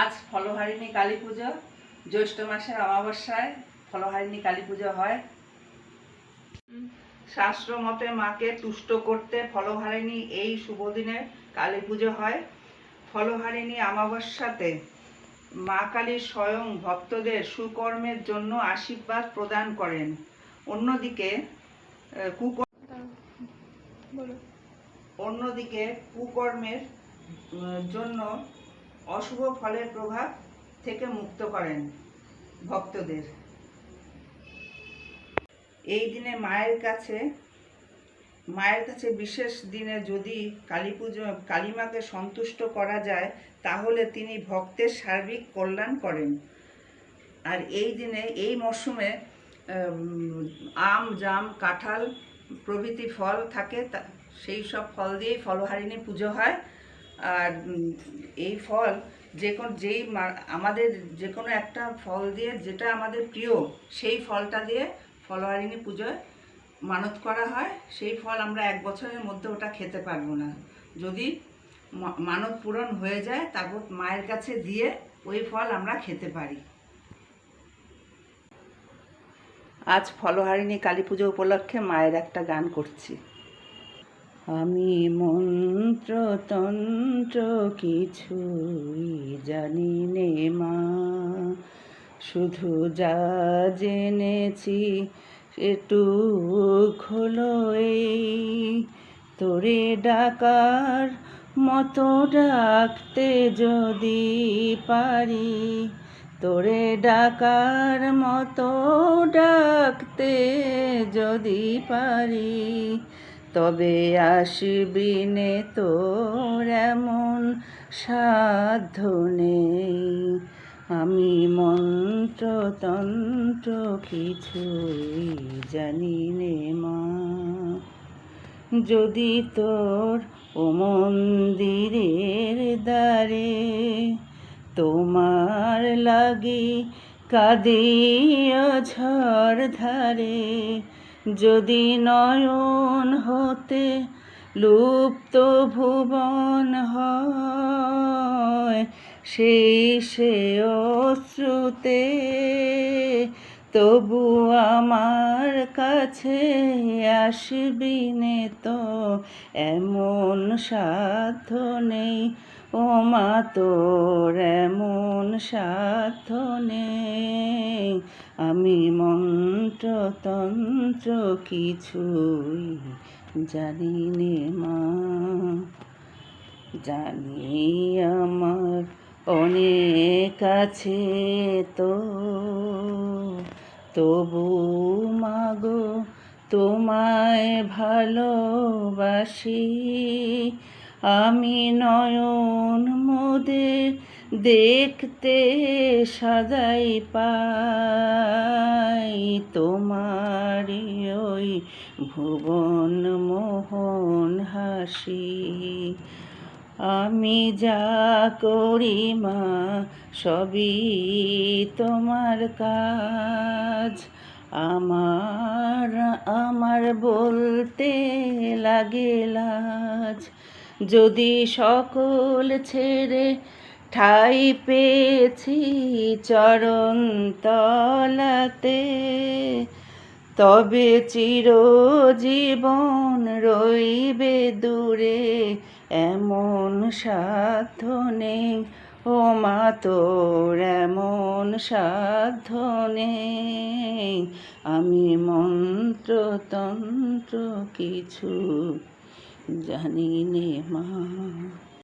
আজ ফলহারিণী কালী পুজো। জ্যৈষ্ঠ মাসের অমাবস্যায় ফলহারিণী কালী পুজো হয়। শাস্ত্র মতে মাকে তুষ্ট করতে ফলহারিণী এই শুভ দিনে কালী পুজো হয়। ফলহারিণী অমাবস্যাতে মা কালী স্বয়ং ভক্তদের সুকর্মের জন্য আশীর্বাদ প্রদান করেন। অন্যদিকে অন্যদিকে কুকর্মের জন্য অশুভ ফলের প্রভাব থেকে মুক্ত করেন ভক্তদের। এই দিনে মায়ের কাছে মায়ের কাছে বিশেষ দিনে যদি কালী পুজো কালীমাকে সন্তুষ্ট করা যায়, তাহলে তিনি ভক্তের সার্বিক কল্যাণ করেন। আর এই দিনে, এই মরশুমে আম, জাম, কাঁঠাল প্রভৃতি ফল থাকে সেই সব ফল দিয়েই ফলহারিণী পুজো হয়। আর এই ফল যে কোন, যেই আমাদের যে কোনো একটা ফল দিয়ে যেটা আমাদের প্রিয়, সেই ফলটা দিয়ে ফলহারিণী পুজোয় মানত করা হয়। সেই ফল আমরা এক বছরের মধ্যে ওটা খেতে পারব না। যদি মানত পূরণ হয়ে যায়, তারপর মায়ের কাছে দিয়ে ওই ফল আমরা খেতে পারি। আজ ফলহারিণী কালী পুজো উপলক্ষে মায়ের একটা গান করছি। আমি মন্ত্র তন্ত্র কিছুই জানি নে মা। শুধু যা জেনেছি একটু হলো এই। তোরে ডাকার মতো ডাকতে যদি পারি, তোরে ডাকার মতো ডাকতে যদি পারি তবে আসবি নে তোর এমন সাধ্য নেই। আমি মন্ত্র তন্ত্র কিছুই জানি নে মা। যদি তোর ও মন্দিরের দ্বারে তোমার লাগি কাঁদিয়া ঝড় ধারে যদি নয়ন হতে লুপ্ত ভুবন হয়, সেই সে অশ্রুতে, তবু আমার কাছে আসবি নে তো, এমন সাধ্য নেই। ও মা, তোর এমন সাধ্য নেই। আমি মন্ত্র তন্ত্র কিছুই জানি নে মা। জানি আমার অনেক আছে তো, তবু মাগো তোমায় ভালোবাসি। আমি নয়ন মোদের দেখতে সদাই পাই তোমারই ওই ভুবন মোহন হাসি। আমি যা করি মা, সবই তোমার কাজ। আমার আমার বলতে লাগে লাজ। যদি সকল ছেড়ে ঠাই পেয়েছি চরণ তলাতে। তবে চিরজীবন রইবে দূরে, এমন সাধ্য নেই। ও মা, তোর এমন সাধ্য নেই। আমি মন্ত্র তন্ত্র কিছু জানি নে মা।